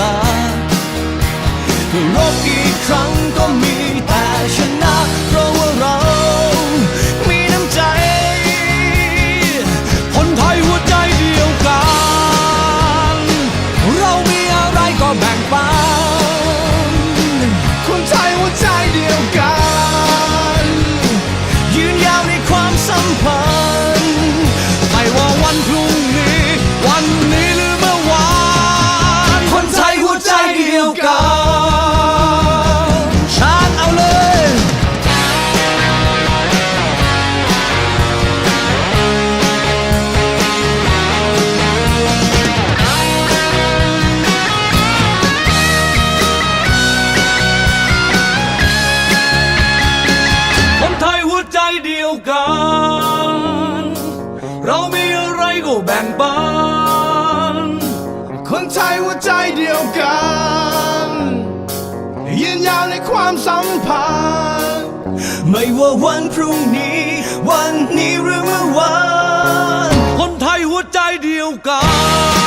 ลาโลกกี่ครั้งก็มีแต่ฉัน ความสัมพันธ์ไม่ว่าวันพรุ่งนี้ วันนี้หรือเมื่อวานคนไทยหัวใจเดียวกัน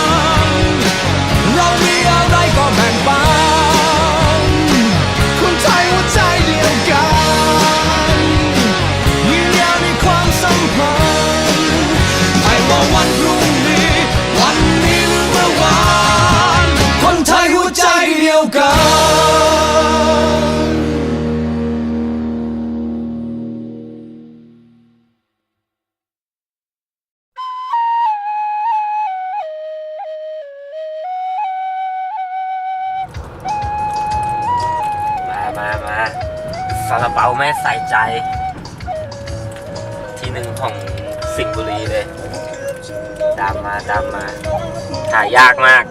เปาแม่ใส่ใจ ที่หนึ่งของสิงห์บุรีเลยดามมาดามมาหายยากมาก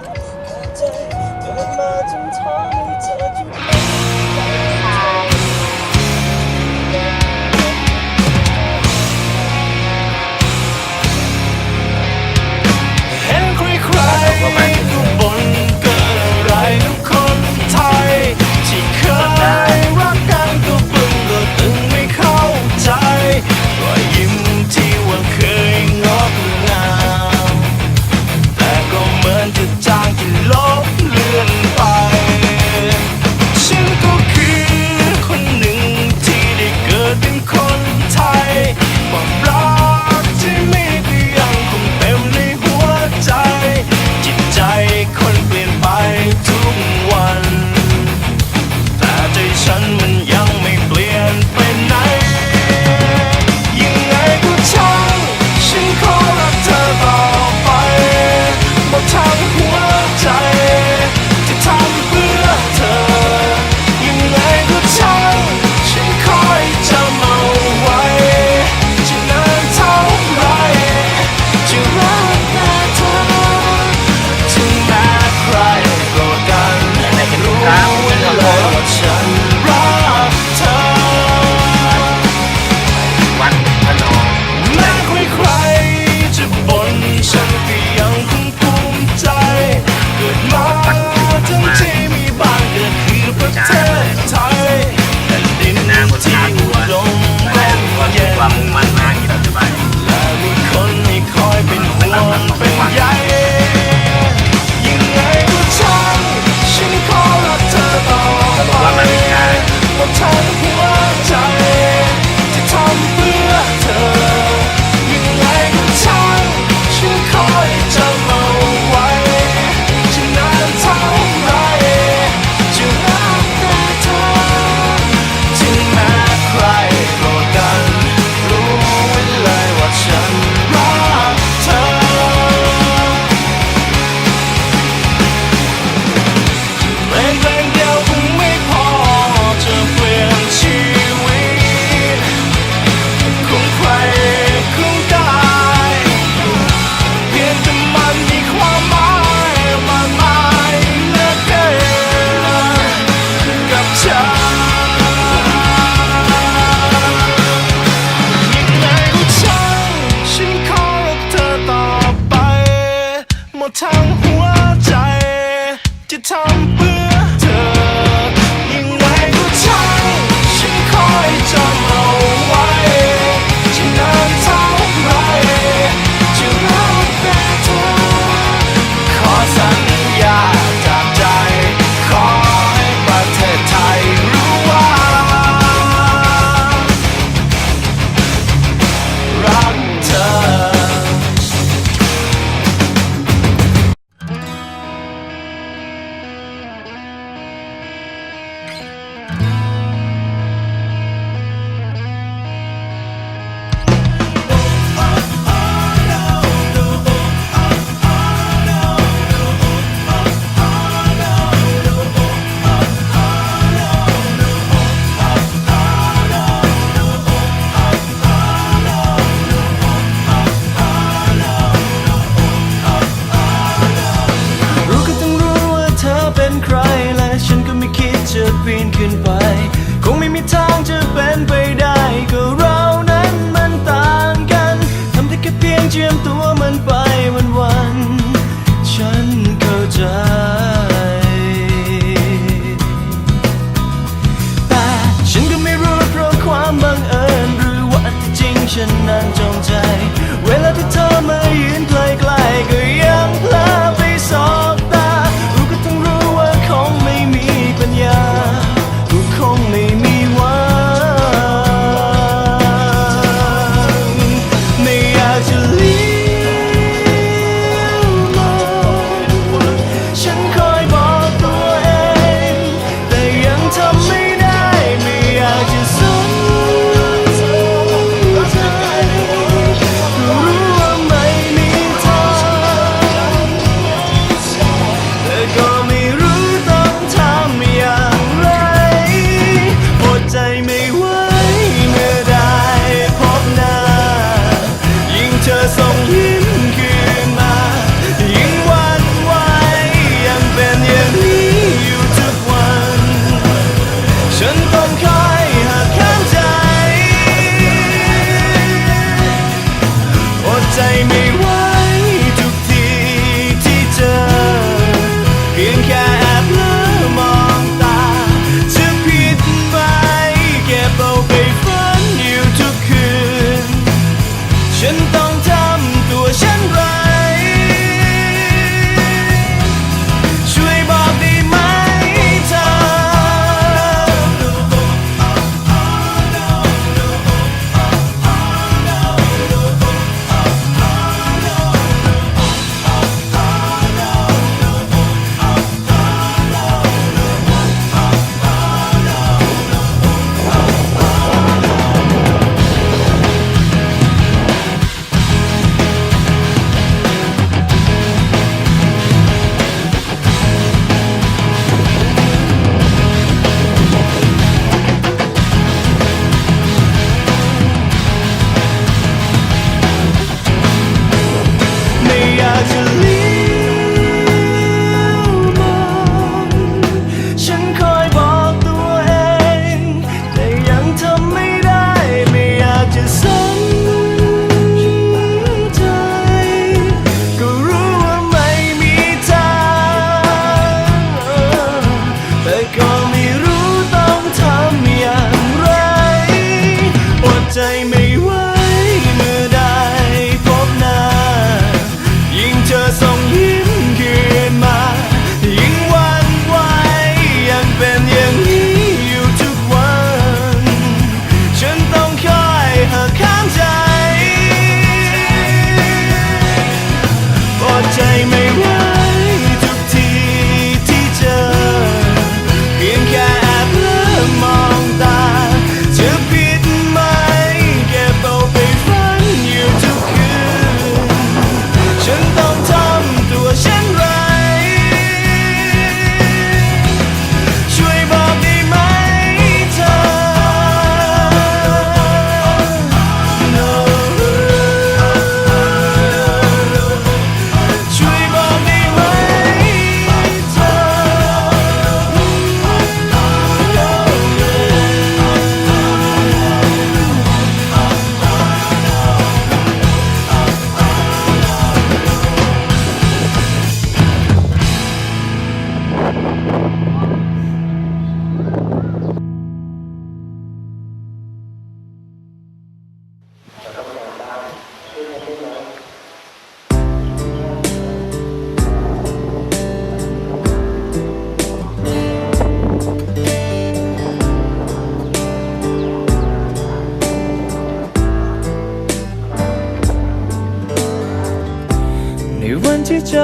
ใจ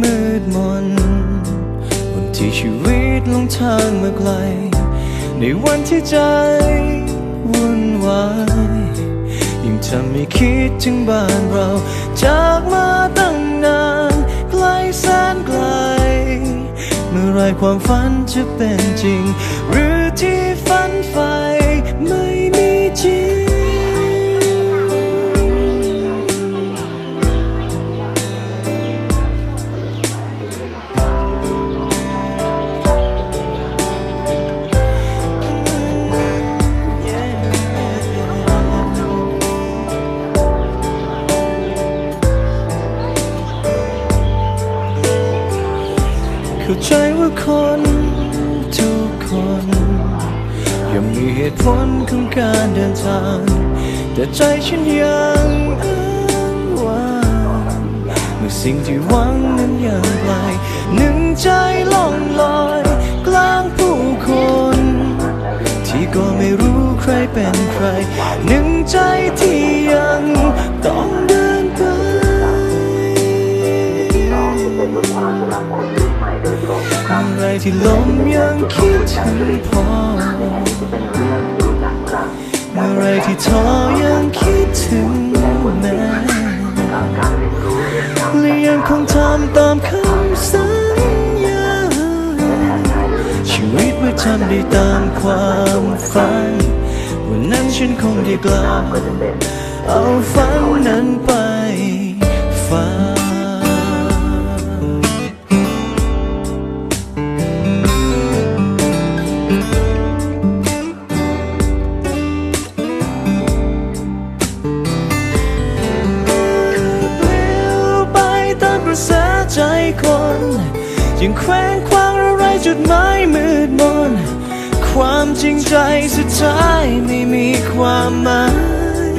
มืดมนวันที่ชีวิตลงทางมาไกล ในวันที่ใจวุ่นวายยิ่งทำให้คิดถึงบ้านเรา จากมาตั้งนานไกลแสนไกล เมื่อไรความฝันจะเป็นจริง หรือที่ฝันใฝ่ เข้าใจว่าคนทุกคนย่อมมีเหตุผลของการเดินทาง แต่ใจฉันยังอ้างว้างเมื่อสิ่งที่หวังนั้นยังไกลหนึ่งใจล่องลอยกลางผู้คน ที่ก็ไม่รู้ใครเป็นใคร หนึ่งใจที่ยังต้อง ที่ลมยังคิดถึงพอเมื่อไรที่ท้อยังคิดถึงแม่และยังคงทำตามคำสัญญาชีวิตว่าทำได้ตามความฝัน วันนั้นฉันคงได้กล่าวเอาฝัน ความหมาย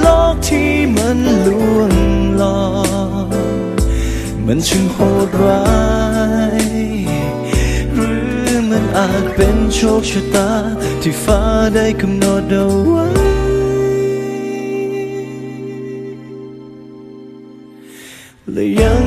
โลกที่มันลวงหลอกมันช่างโหดร้าย หรือมันอาจเป็นโชคชะตา ที่ฟ้าได้กำหนดเอาไว้และยัง